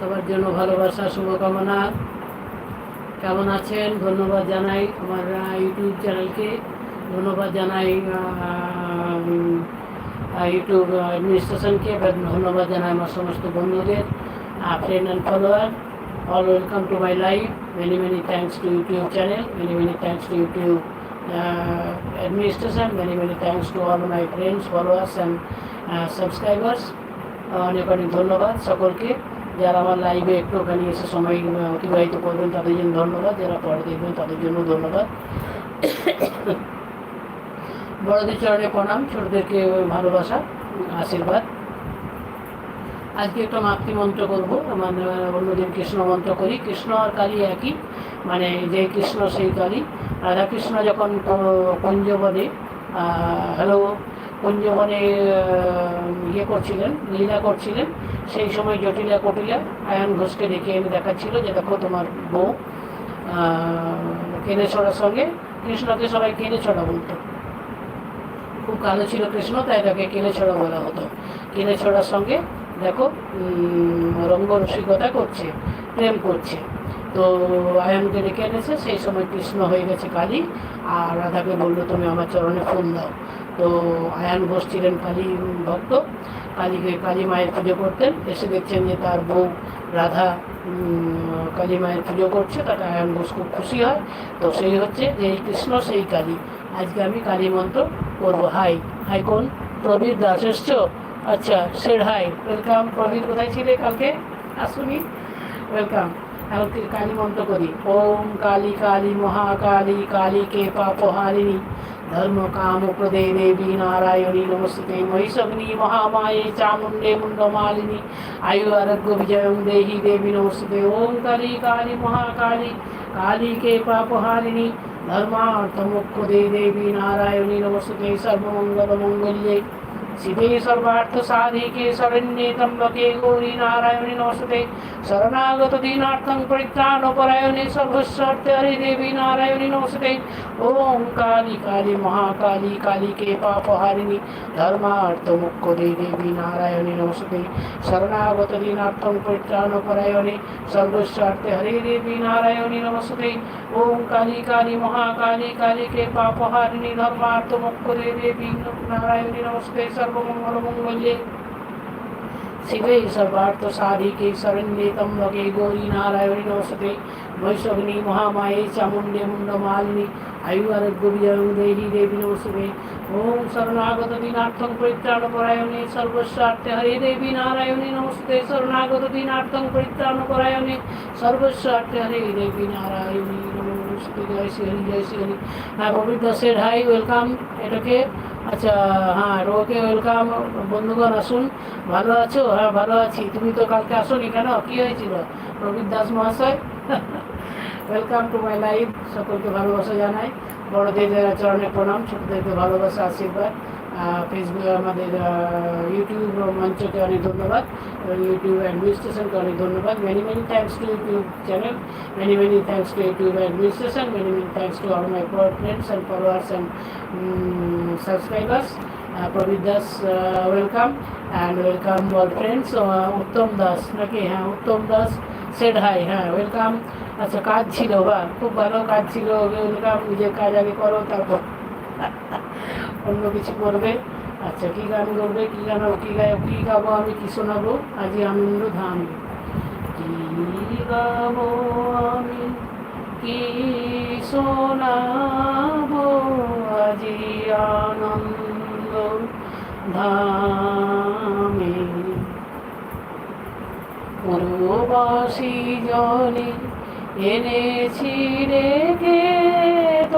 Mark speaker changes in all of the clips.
Speaker 1: সবার জন্য ভালোবাসা, শুভকামনা। কেমন আছেন? ধন্যবাদ জানাই আমার ইউটিউব চ্যানেলকে। ধন্যবাদ জানাই ইউটিউব অ্যাডমিনিস্ট্রেশনকে ধন্যবাদ জানাই আমার সমস্ত বন্ধুদের friend and follower all welcome to my life many many thanks to YouTube channel many many thanks to YouTube administration many many thanks to all my friends followers and subscribers অনেক অনেক ধন্যবাদ সকলকে। যারা আমার লাইভে একটুখানি এসে সময় অতিবাহিত করবেন তাদের জন্য ধন্যবাদ। যারা পরে দেখবেন তাদের জন্য ধন্যবাদ। বড়দের চরণে প্রণাম ছোটদেরকে ভালোবাসা আশীর্বাদ। আজকে একটা মাতৃমন্ত্র করব। আহ, অন্যদিন কৃষ্ণ মন্ত্র করি। কৃষ্ণ আর কালী একই মানে যে কৃষ্ণ সেই কালী। রাধাকৃষ্ণ যখন কুঞ্জবনে হ্যালো আহ, ইয়ে করছিলেন লীলা করছিলেন সেই সময় জটিলা কটিলা আয়ন ঘোষকে ডেকে এনে দেখাচ্ছিল যে দেখো তোমার বউ কেনে ছড়ার সঙ্গে কৃষ্ণকে সবাই কেনে ছড়া বলতো। খুব কালো ছিল কৃষ্ণ তাই তাকে কেনে ছড়া বলা হতো। কেনে ছড়ার সঙ্গে দেখো রঙ্গ রসিকতা করছে প্রেম করছে। তো আয়নকে ডেকে এনেছে সেই সময় কৃষ্ণ হয়ে গেছে কালী আর রাধাকে বলল তুমি আমার চরণে ফুল দাও। তো আয়ান ঘোষ ছিলেন কালী ভক্ত। কালীকে কালী মায়ের পুজো করতেন। এসে দেখছেন যে তার বউ রাধা কালী মায়ের পুজো করছে। তাতে আয়ান ঘোষ খুব খুশি হয়। তো সেই হচ্ছে যে এই কৃষ্ণ, সেই কালী। আজকে আমি কালী মন্ত্র করব। হাই হাই কোন? প্রবীর দাস এসছো? আচ্ছা সেড হাই ওয়েলকাম প্রবীর কোথায় ছিলে কালকে? আসুনি। ওয়েলকাম কালকে কালী মন্ত্র করি। ওম কালী কালী মহাকালী কালী কে পাপহারিণী। ধর্ম কাম প্রদে দেবী নারায়ণী নমস্তে মহিষগ্নি মহামায়ে চামুণ্ডে মুন্ডমালিনী আয়ু আরোগ্য বিজয়ং দেহি দেবী নমস্তে ওম কালী কালী মহাকালী কালী কে পাপহারিণী ধর্মার্থ মুখ্য দেবী নারায়ণী নমস্তে সর্বমঙ্গল মঙ্গল্যে শিবে সর্বার্থ সাধিকে শরণ্যে ত্রম্বকে গৌরী নারায়ণী নমস্তে শরণাগত দীনার্থং পরিত্রাণ পরায়ণে সর্বস্বর্তে হরি দেবী নারায়ণী নমস্তে ওম কালী কালী মহাকালী কালীকে পাপহারিণী ধর্মার্থ মুখ্য দে দেবী নারায়ণী নমস্তে শরণাগত দীনার্থং পরিত্রাণ পরায়ণে সর্বস্বার্থে হরে দেবী নারায়ণী নমস্তে ওম কালী কালী মহাকালী কালীকে পাপহারিণী ধর্মার্থ মুখ্য দে দেবী নারায়ণী নমস্তে সর্বমঙ্গল মঙ্গল্যে শিবে সর্বার্থ সাধিকে শরণ্যে তম্বকে গৌরী নারায়ণী নমস্তে বৈষ্ণবিনী মহামায়ে চামুণ্ডে মুন্ডমালিনী আয়ু আরোগ্য বিজয়ং দেহি দেবী নমস্তে ওম শরণাগত দিনার্থং পরিত্রাণ পরায়ণে সর্বস্বার্থে হরে দেবী নারায়ণী নমস্তে জয় শ্রী হরি জয় শ্রী হরি হ্যাঁ পবিত্র সেড হাই ওয়েলকাম এটাকে আচ্ছা হ্যাঁ রোকে ওয়েলকাম, বন্ধুগণ, আসুন। ভালো আছো? হ্যাঁ ভালো আছি। তুমি তো কালকে আসোনি কেন? কি হয়েছিল? প্রবীর দাস মহাশয়? ওয়েলকাম টু মাই লাইফ সকলকে ভালোবাসা জানাই। বড়দের চরণে প্রণাম, ছোটদেরকে ভালোবাসা, আশীর্বাদ। ফেসবুকে আমাদের আহ, ইউটিউব মঞ্চকে অনেক ধন্যবাদ এবং ইউটিউব অ্যাডমিনিস্ট্রেশনকে অনেক ধন্যবাদ many many thanks to YouTube channel many many thanks to YouTube administration many many thanks to all my friends and followers and subscribers Prabir Das welcome and welcome all friends Uttam Das নাকি হ্যাঁ Uttam Das said hi হ্যাঁ welcome আচ্ছা কাজ ছিল বা খুব ভালো কাজ ছিল ওয়েলকাম নিজের কাজ আগে করো তারপর অন্য কিছু করবে। আচ্ছা কী গান করবে কী গান কী গায় কী গাবো, আমি কী শোনাবো? আজই আনন্দ ধান কী গাবো আমি, কি শোনাবো? আজি আনন্দ ধামে। পূর্ববাসী জনে এনেছি রেখে অমৃত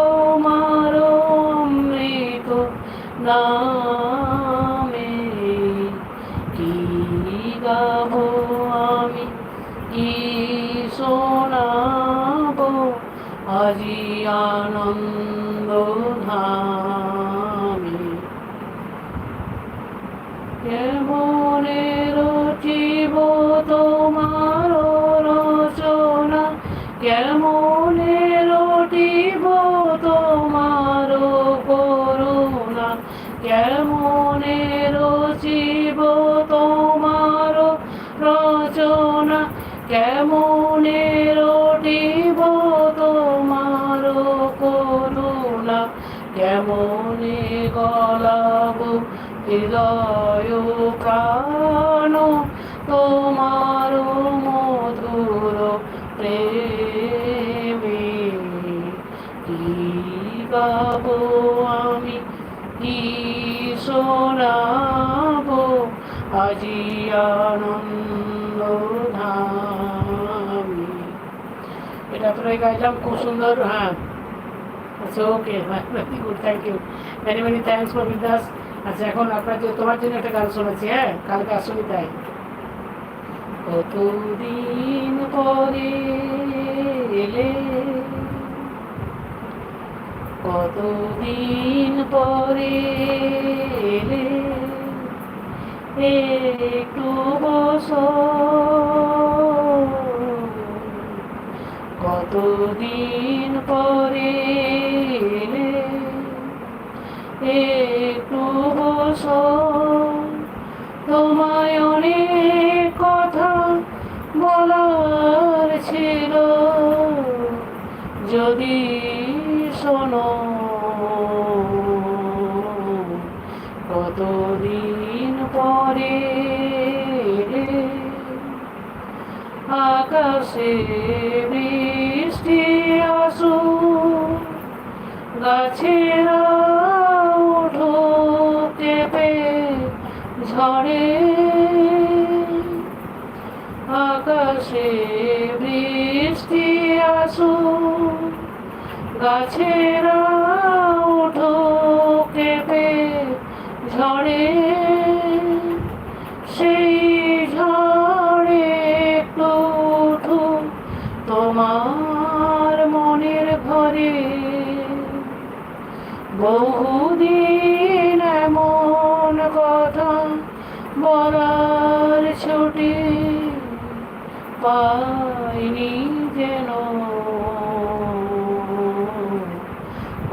Speaker 1: নামে কি গাব আমি? কি শোনাব? আজি আনন্দ ধামে। কেমনে হৃদয় প্রাণ তোমার মধুর প্রেমে গাবো আমি, কি শোনাবো আজি আনন্দ ধামে। এটা তোরাই গাইলাম, খুব সুন্দর হ্যাঁ। Very good thank you many many thanks for বিদাস আচ্ছা এখন আপনাকে তোমার জন্য একটা গান শোনাচ্ছি হ্যাঁ? কালকে আসুনি তাই। কতদিন পরে এলে? কতদিন পরে এলে? একটু বস। কতদিন পরে একটু বস তোমায় অনেক কথা বলার ছিল। যদি শোনো কতদিন পরে আকাশে বৃষ্টি আসু গাছেরা ঝড়ে আকাশে বৃষ্টি আসু গাছেরা উঠো কেঁপে ঝড়ে। পাইনি যেন।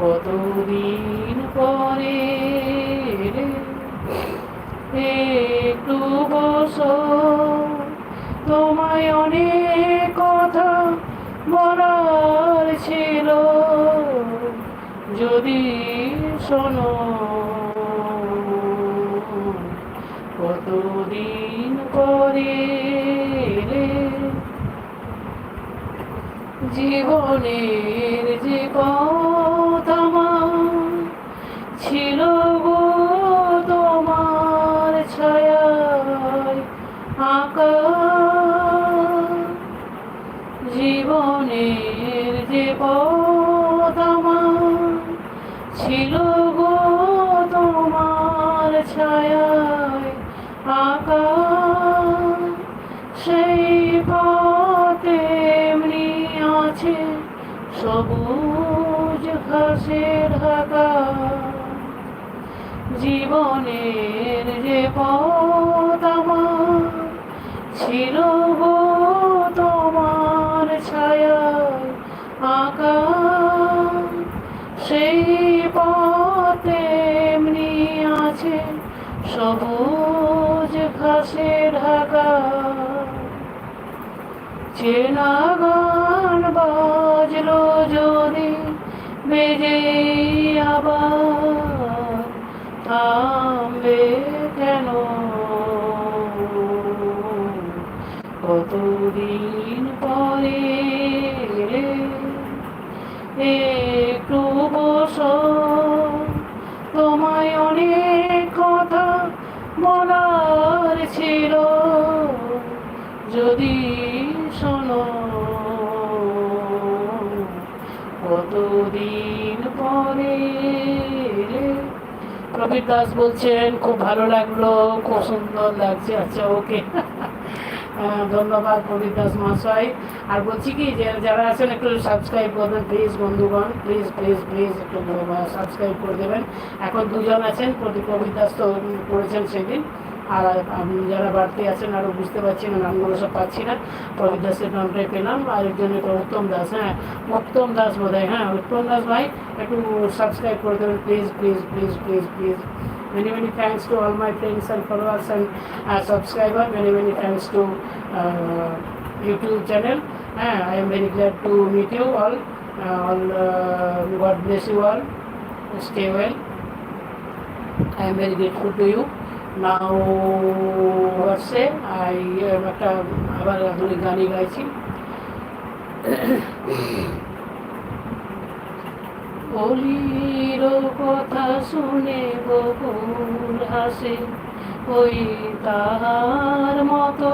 Speaker 1: কতদিন পরে একটু বসো। তোমায় অনেক কথা বলার ছিল। যদি শোনো জীবনের যে আমার ছিল গো তোমার ছায়ায় আঁকা সেই পথে এমনি আছে সবুজ ঘাসে ঢাকা। চেনা গান বাজলো যদি বেজে আবার থামবে। কতদিন পরে একটু বসো তোমায় অনেক কথা বলার ছিল। যদি শোনো, কতদিন পরে প্রবীর দাস বলছেন, খুব ভালো লাগল, খুব সুন্দর লাগছে। আচ্ছা ওকে। ধন্যবাদ প্রবীর দাস মহাশয়। আর বলছি কি, যে যারা আছেন, একটু সাবস্ক্রাইব করবেন প্লিজ বন্ধুগণ প্লিজ প্লিজ প্লিজ একটু সাবস্ক্রাইব করে দেবেন। এখন দুজন আছেন, প্রতি প্রবীর দাস তো করেছেন সেদিন। আর যারা বাড়তি আছেন আরও বুঝতে পারছি না, নামগুলো সব পাচ্ছি না। প্রবীর দাসের নামটাই পেলাম। আর একজন তো উত্তম দাস হ্যাঁ। উত্তম দাস বোধ হ্যাঁ উত্তম দাস ভাই, একটু সাবস্ক্রাইব করে দেবেন please please please please please many many thanks to all my friends and followers and uh, subscribers many many thanks to uh, YouTube channel. Uh, I am very glad to meet you all. Uh, all uh, God bless you all. Stay well. I am very grateful to you. Now, what say? I am একটা আবার আধুনিক গানই গাইছি অলির কথা শুনে বকুল হাসে, ওই তাহার মতো।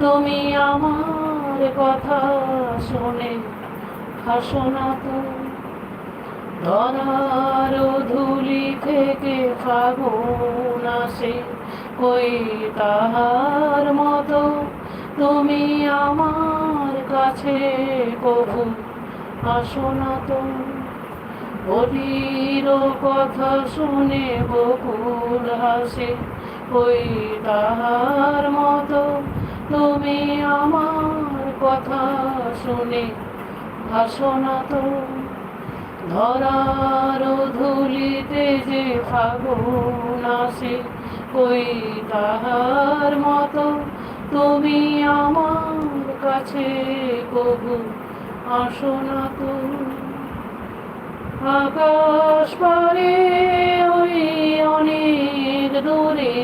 Speaker 1: তুমি আমার কথা শুনে হাসো না তো। ধরার ধুলি থেকে ফাগুন আসে, ওই তাহার মতো। তুমি আমার কাছে কবু আসো না তো। বলির কথা শুনে বকুল হাসে, ওই তাহার মতো তুমি আমার কথা শুনে হাসো না তো ধরার ধুলিতে যে ফাগুন আসে, ওই তাহার মতো তুমি আমার কাছে কবু আসো না তো আকাশ পারে ওই অনেক দূরে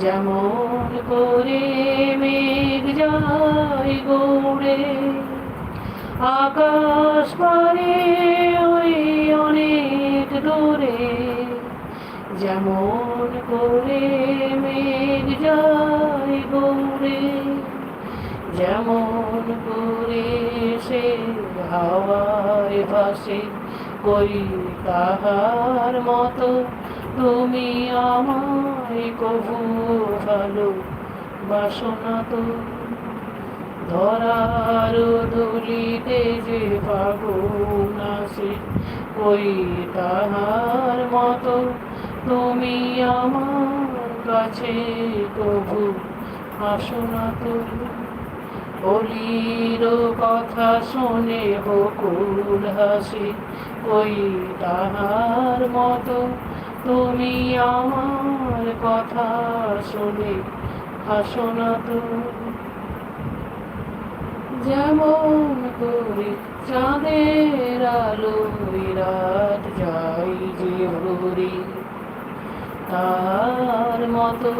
Speaker 1: যেমন করে মেঘ যায় গৌড়ে। আকাশ পারে ওই অনেক দূরে যেমন করে মেঘ যায় গৌড়ে। যেমন করে সে হাওয়ায় ভাসে কই তাহার মতো তুমি আমায় কবু ভালো বাসনা তো। ধরার দুলিতে যে ফাগুন আসে কই তাহার মতো তুমি আমার কাছে কবু আসো না তো। অলির কথা শুনে বকুল হাসি, ওই তাহার মতো তুমি আমার কথা শুনে হাসো না তো। যেমন করে চাঁদের আলো রাত যাই যে ভরি তার মতো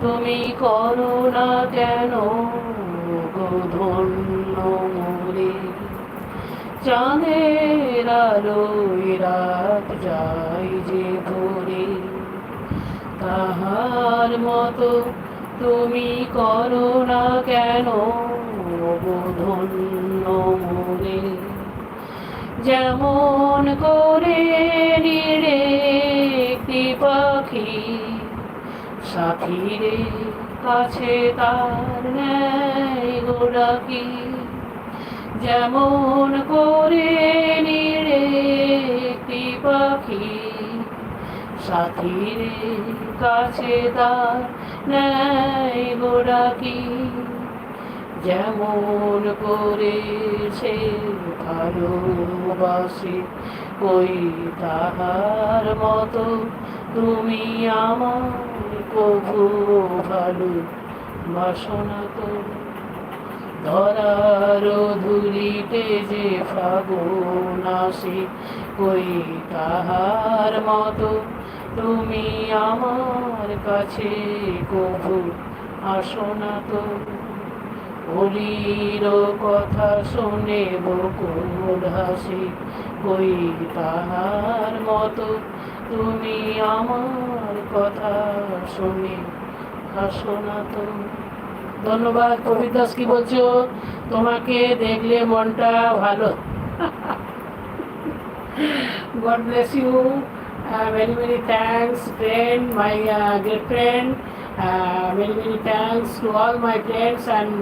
Speaker 1: তুমি করো না কেন? ধন্য মোরে চাঁদের আলোয় রাত যাই যে ভরে তাহার মতো তুমি করো না কেন ধন্য মোরে যেমন করে নিরে একটি পাখি, সাথীরে কাছে তার নেয় গোড়াকি যেমন করে নিরে একটি পাখি, সাথীরে কাছে তার নেয় গোড়াকি যেমন করে সে ভালোবাসে ওই তাহার মতো তুমি আমার কবু ভালো বাসনা তো? ধরার ধুলিতে যে ফাগুন আসে, ওই তাহার মতো তুমি আমার কাছে কবু আসো না তো। অলির কথা শুনে বকুল হাসি, ওই তাহার মতো তুমি আমার কথা শুনে হাসো না তো। ধন্যবাদ কবির দাস কি বলছো? তোমাকে দেখলে মনটা ভালো। God bless you very very thanks friend my great friend very very thanks to all my friends and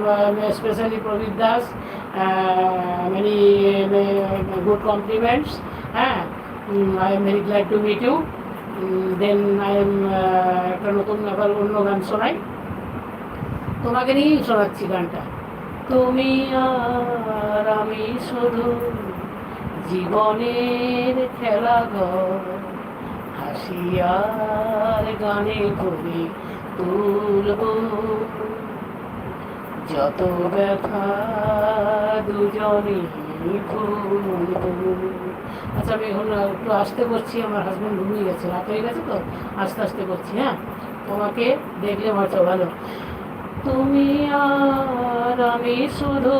Speaker 1: specially Prabir Das very good compliments হ্যাঁ I am very glad to meet you then I am একটা নতুন ব্যাপার অন্য গান শোনাই। তোমাকে নিয়েই শোনাচ্ছি গানটা। তুমি আর আমি শুধু জীবনের খেলাঘর হাসি আর গানে ভরে তুলব। যত ব্যথা ভুলবো। আচ্ছা আমি এখন একটু আসতে করছি আমার হাজব্যান্ড ঘুমিয়ে গেছে। রাত হয়ে গেছে তো? আস্তে আস্তে করছি হ্যাঁ? তোমাকে দেখলে হয়তো ভালো। তুমি আর আমি শুধু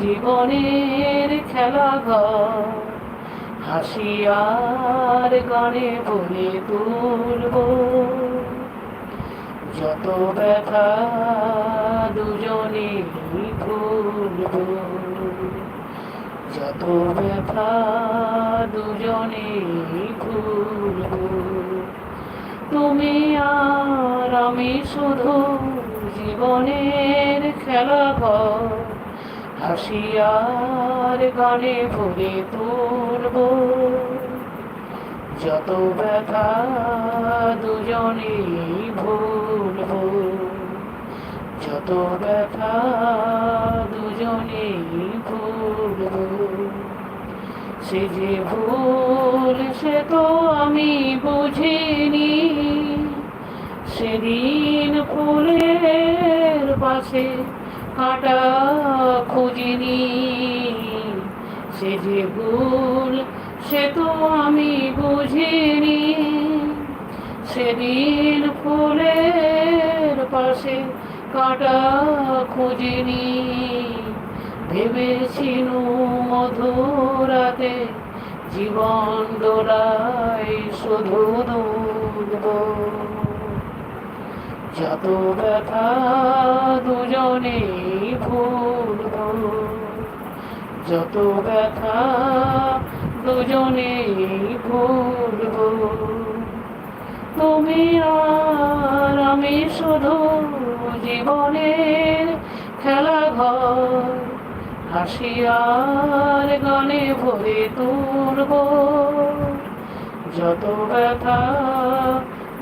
Speaker 1: জীবনের খেলা ঘর। হাসি আর গানে বলে তুলব। যত ব্যথা দুজনে ভুলব। যত ব্যথা দুজনে ভুলব। তুমি আর আমি শুধু জীবনের খেলা ঘর হাসি গানে ভরে তুলব। যত ব্যথা দুজনে ভুলব। যত ব্যথা দুজনে ভুলব। সে যে ভুল, সে তো আমি বুঝিনি। সেদিন ফুলের পাশে কাটা খুঁজিনি। সে যে ভুল, সে তো আমি বুঝিনি। সেদিন ফুলের পাশে কাটা খুঁজিনি। ভেবেছিল মধুরাতে জীবন দোলায় শুধু দুলব যত ব্যথা দুজনে ভুলব। যত ব্যথা দুজনে ভুলব। তুমি আর আমি শুধু জীবনের খেলা ঘর, হাসি আর গানে ভরে তুলব। যত ব্যথা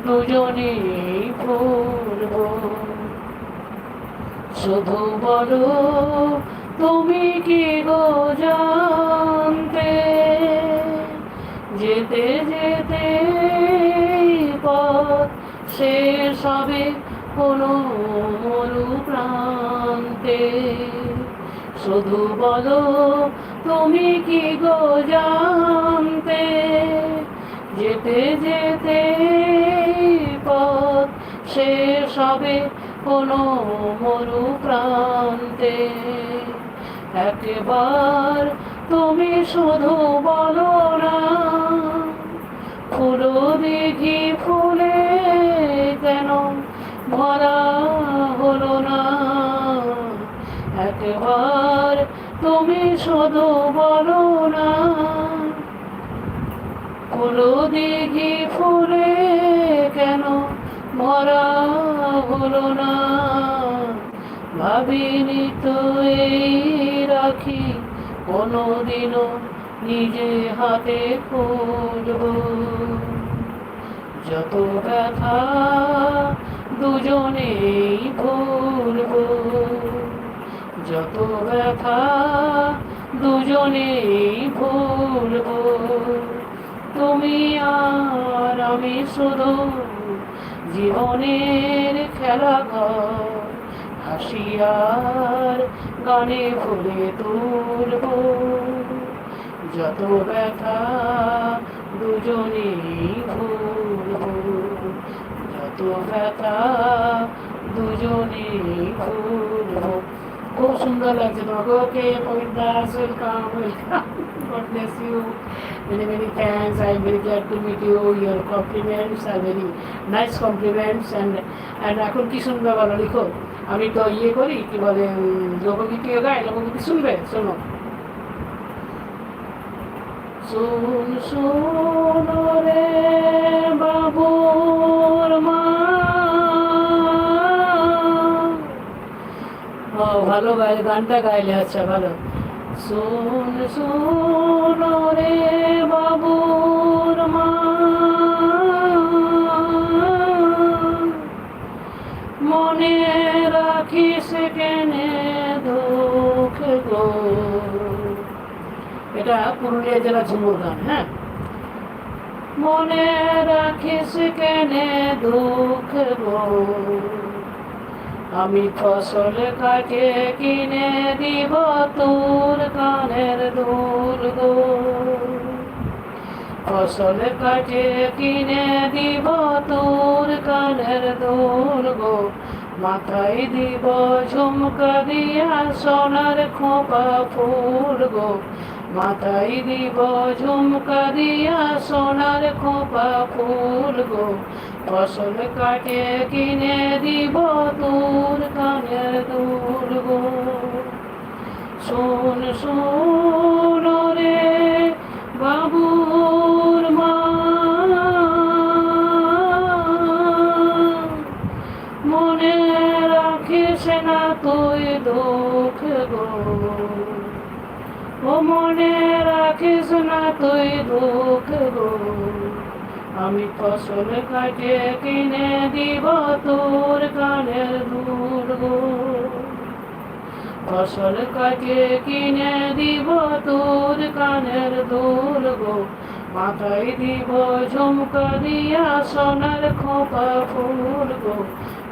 Speaker 1: দুজনে ভুলব শুধু বলো, তুমি কি গো জানতে? যেতে যেতে পথ শেষ হবে কোনো মরু প্রান্তে শুধু বলো, তুমি কি গো জানতে? যেতে যেতে শেষ হবে কোনো মরু প্রান্তে একবার তুমি শুধু বলো না ফুলো দেখি ফুলে কেন ভরা হলো না। একবার তুমি শুধু বলো না ফুলো দেখি ফুলে কেন ভরা হলো না। ভাবিনি তো এই রাখি, কোনোদিনও নিজে হাতে খুলব যত ব্যথা দুজনেই ভুলব। যত ব্যথা দুজনেই ভুলব। তুমি আর আমি শুধু জীবনের খেলা ঘর হাসি আর গানে ভরে তুলব। যত ব্যথা দুজনেই ভুলব, যত ব্যথা দুজনেই ভুলব। খুব সুন্দর লাগছে তোমাকে Pabitra welcome welcome God bless you. Many, many thanks. I'm very glad to meet you. Your compliments are very nice compliments. And, and এখন কি শুনবে বলো লিখো আমি তো ইয়ে করি কি বলে লোকগীতিও গাই লোকগীতি শুনবে শোনো শুন শুন রে বাবুর মা ও ভালো গাইলে গানটা গাইলে আচ্ছা ভালো শুন শুন রে বাবুর মা। মনে রাখিস কেনে দুঃখ গো। এটা পুরুলিয়া জেলা ঝুমুর গান হ্যাঁ? মনে রাখিস কেনে দুঃখ গো। আমি ফসল কাটে কিনে দিব? তোর কানের দুল গো। ফসল কাটে কিনে দিব? তোর কানের দুল গো। মাথায় দিব ঝুমকা দিয়া সোনার খোপা ফুল গো। মাথায় দিব ঝুমকা দিয়া সোনার খোপা ফুল গো। ফসল কাটে কিনে দিব? তোর শোন শোন রে বাবুর মা। মনে রাখিস না তুই দুঃখ গো। ও মনে রাখিস না তুই দুঃখ গো। আমি ফসল কাটে কিনে দিব তোর কানের দুল গো। ফসল কাটে কিনে দিব? তোর কানের দুল গো। মাথায় দিব ঝুমকা দিয়া সোনার খোপা ফুল গো।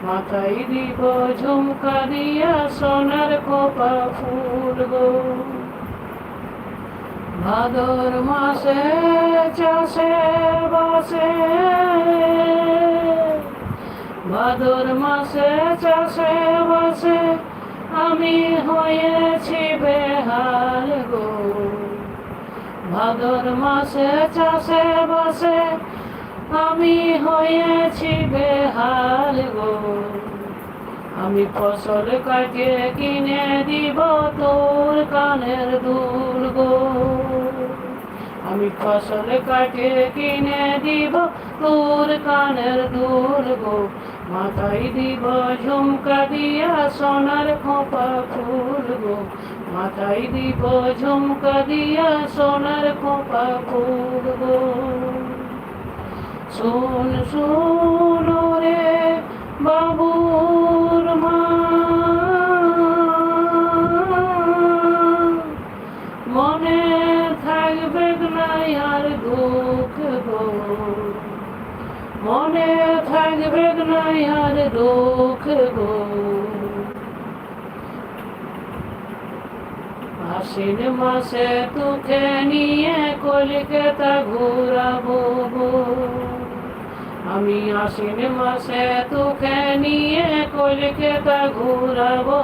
Speaker 1: মাথায় দিব ঝুমকা দিয়া সোনার খোপা ফুল গো। ভাদর মাসে চাষে বাসে। ভাদর মাসে চাষে বাসে আমি হয়েছি বেহাল গো। ভাদর মাসে, চাষে, বাসে আমি হয়েছি বেহাল গো। আমি ফসল কাটে কিনে দিব তোর কানের দুল গো। আমি ফসল কাটে কিনে দিব তোর কানের দুল গো। মাথায় দিব ঝুমকা দিয়া সোনার খোপা গো। মাথায় দিব ঝুমকা দিয়া সোনার খোপা গো। শোন শোন রে বাবুর মা। মনে থাকবে না আর দুঃখ গো। থাকবে না আর দুঃখ আশ্বিন মাসে তোকে নিয়ে কলকাতা ঘুরাবো আমি আশ্বিন মাসে তোকে নিয়ে কলকাতা ঘুরাবো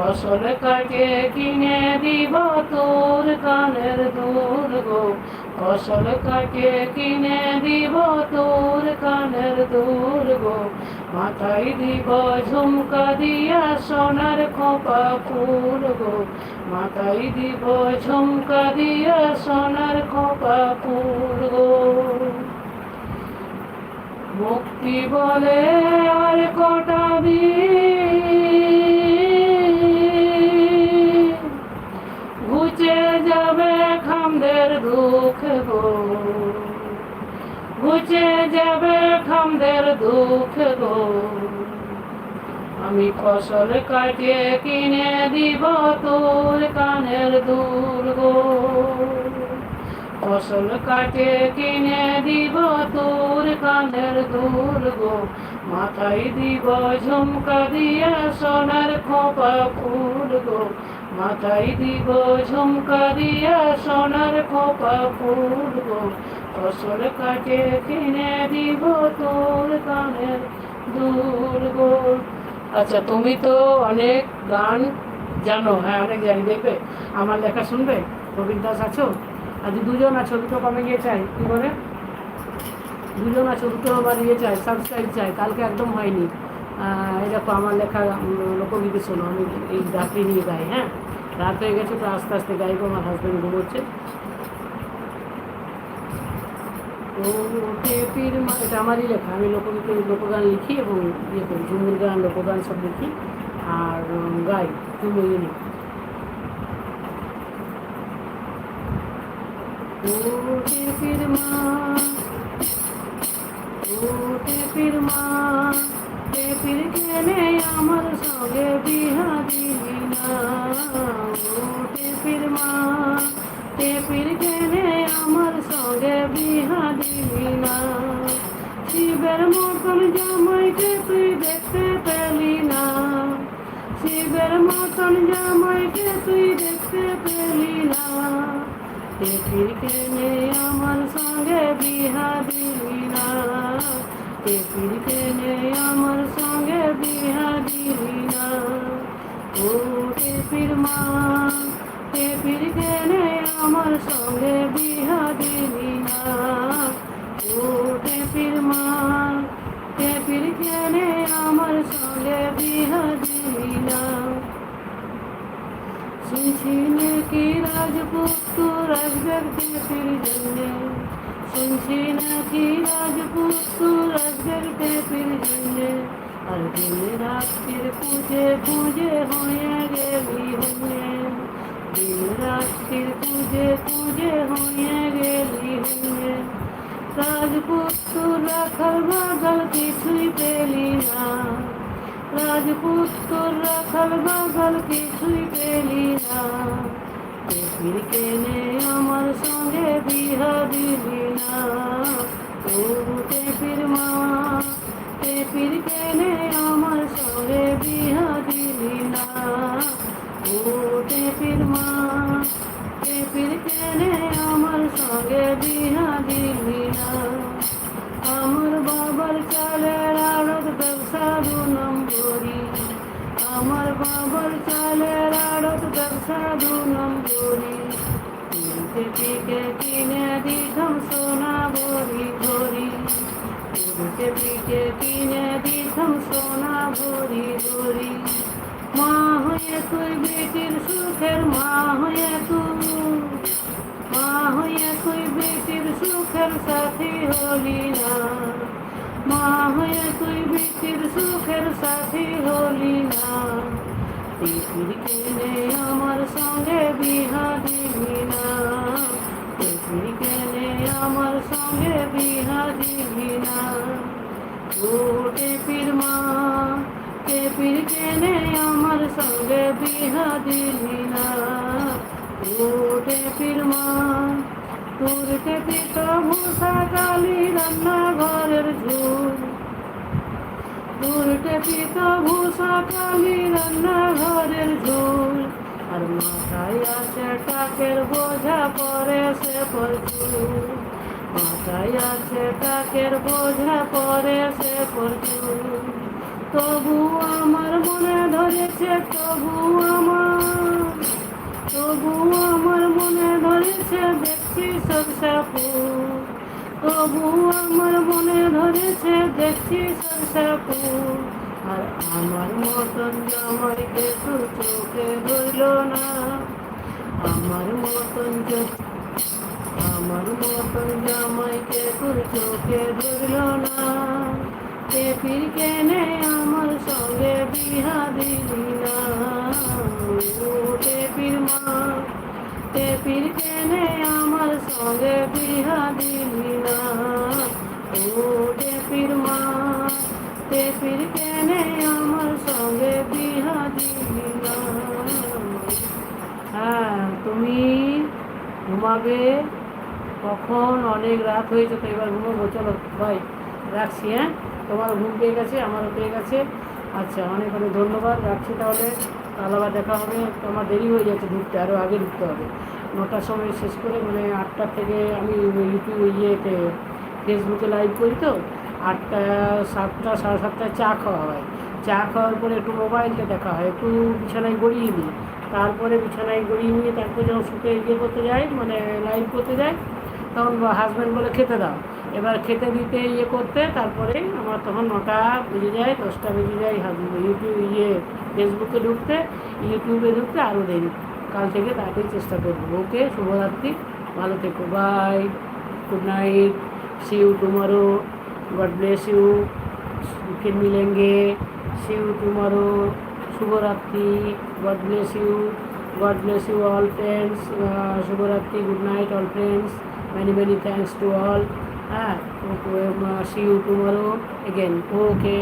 Speaker 1: ফসল কাটে, কিনে দিব তোর কানের দুল গো। ফসল কাটে, কিনে দিব তোর কানের দুল গো। মাথায় দিব ঝুমকা দিয়া সোনার খোপা ফুল গো। মাথায় দিব ঝুমকা দিয়া সোনার খোপা ফুল গো। মুক্তি বলে আর কটা দিন দুঃখ গো। আমি ফসল কাটিয়ে কিনে দিব তোর কানের দুল গো। ফসল কাটে কিনে দিব তোর কানের দুল গো। মাথায় দিব ঝুমকা দিয়া সোনার খোপা ফুল গো। মাথায় দিব ঝুমকা দিয়া সোনার খোপা ফুল গো। ফসল কাটে কিনে দিব তোর কানের দুল গো? আচ্ছা তুমি তো অনেক গান জানো হ্যাঁ অনেক জানি দেখবে। আমার লেখা শুনবে? গোবিন্দ দাস আছো? আজ দুজন আছো, দুটো কমে গিয়ে চাই। কি বলে? দুজন আছো, দুটো আবার ইয়ে চাই সাবস্ক্রাইব চাই। কালকে একদম হয়নি। দেখো, আমার লেখা লোকগীতি শোনো, আমি এই রাত্রি নিয়ে গাই হ্যাঁ? রাত হয়ে গেছে, তো আস্তে আস্তে গাইবো, আমার হাজব্যান্ড ঘুমোচ্ছে। ও টেপির মা, এটা আমারই লেখা। আমি লোকগীতি লোকগান লিখি এবং ইয়ে করি ঝুমুর গান লোকগান সব লিখি। আর গাই ঝুমুর লিখি। ও টেপির মা, ও টেপির মা টেপির কেনে আমার সঙ্গে বিহা দিলি না। ও টেপির মা টেপির কেনে আমার সঙ্গে বিহা না।
Speaker 2: শিবের মতন জামাইকে তুই দেখতে পেলি না। শিবের মতন জামাইকে তুই দেখতে পেলি না। টেপির কেনে আমার সঙ্গে বিহা দিলি না। টেপির কেনে আমার সঙ্গে বিহা না। ও টেপির মা। রাজপুত্র রাজবের টেপির জন্যে শুনছি নাকি রাজপুত্র রাজবের টেপির জন্যে আর দিন রাত্রির পুজে পুজে হয়ে গেলি হয়ে। দিন রাত্রির পুজে পুজে হয়ে গেলি হয়ে। রাজপুত্র রাখার বাগাল কিছুই পেলি না। রাজপুত্র রাখার বাগাল কিছুই পেলি না। কেনে আমার সঙ্গে বিহা দিলি না। ও টেপির মা, টেপির কেনে আমার সঙ্গে বিহা দিলি না। ও টেপির মা, টেপির কেনে আমার সঙ্গে বিহা দিলি না। আমার বাবার চালের আমার বাবার চালের আড়ত ব্যবসা দু নম্বরি তিনটে পিকে কিনে দিতাম সোনা ভরি ভরি। তিনটে পিকে কিনে দিতাম সোনা ভরি ভরি। মা হয়ে তুই বেটির সুখের মা হয়ে তুই। মা হয়ে তুই বেটির সুখের সাথী হলি না। মা হয়ে তুই বেটির সুখের সাথী হলি না। কেনে আমার সঙ্গে বিহা দিলি না কেনে আমার সঙ্গে বিহা দিলি না ও টেপির মা টেপির কেনে আমার সঙ্গে বিহা দিলি না ও মা তোর টেপি তো ভূষা কালি রান্না ঘরের ঝুল। তোর টেপি তো ভূষা রান্না ঘরের ঝুল। আর মাথায় আছে টাকের বোঝা, পরে সে প্রচুর মাথায় আছে টাকের বোঝা, পরে সে প্রচুর তবু আমার মনে ধরেছে, তবু আমার। তবু আমার মনে ধরেছে, দেখছি সরষা ফুল। তবু আমার মনে ধরেছে, দেখছি সরষা আর আমার মতন জামাইকে তো চোখে ধরল না। আমার মতন আমার মতন জামাইকে তোর চোখে ধরল না। টেপির কেনে আমার সঙ্গে বিহা দিলি না। ও মা টেপির কেনে আমার সঙ্গে বিহা দিলি না ও টেপির মা, তে টেপির কেনে আমার সঙ্গে বিহা দিলি না হ্যাঁ তুমি ঘুমাবে কখন? অনেক রাত হয়েছে তো এবার ঘুমাবো। চলো, ভাই, রাখছি হ্যাঁ? তোমার ঘুম পেয়ে গেছে, আমারও পেয়ে গেছে। আচ্ছা অনেক অনেক ধন্যবাদ। রাখছি তাহলে। আবার দেখা হবে তো আমার দেরি হয়ে যাচ্ছে ঢুকতে আরও আগে ঢুকতে হবে। নটার সময় শেষ করে মানে আটটার থেকে আমি ইউটিউব ইয়েতে ফেসবুকে লাইভ করি তো, আটটা, সাতটা, সাড়ে সাতটায় চা খাওয়া হয়। চা খাওয়ার পরে একটু মোবাইলটা দেখা হয়, একটু বিছানায় গড়িয়ে নিই। তারপরে বিছানায় গড়িয়ে নিয়ে তারপরে যখন শুতে ইয়ে করতে যাই মানে লাইভ করতে যাই, তখন হাজব্যান্ড বলে খেতে দাও। এবার খেতে দিতে ইয়ে করতে, তারপরে আমার তখন নটা বেজে যায়, দশটা বেজে যায় ইউটিউব ইয়ে ফেসবুকে ঢুকতে ইউটিউবে ঢুকতে আরও দেরি কাল থেকে তাড়াতাড়ি চেষ্টা করবো ওকে শুভরাত্রি ভালো থেকো bye good night see you tomorrow god bless you फिर मिलेंगे सी यू टुमारो शुभ रात्रि god bless you god bless you all friends शुभ रात्रि good night all friends many many thanks to all हाँ see you tomorrow again okay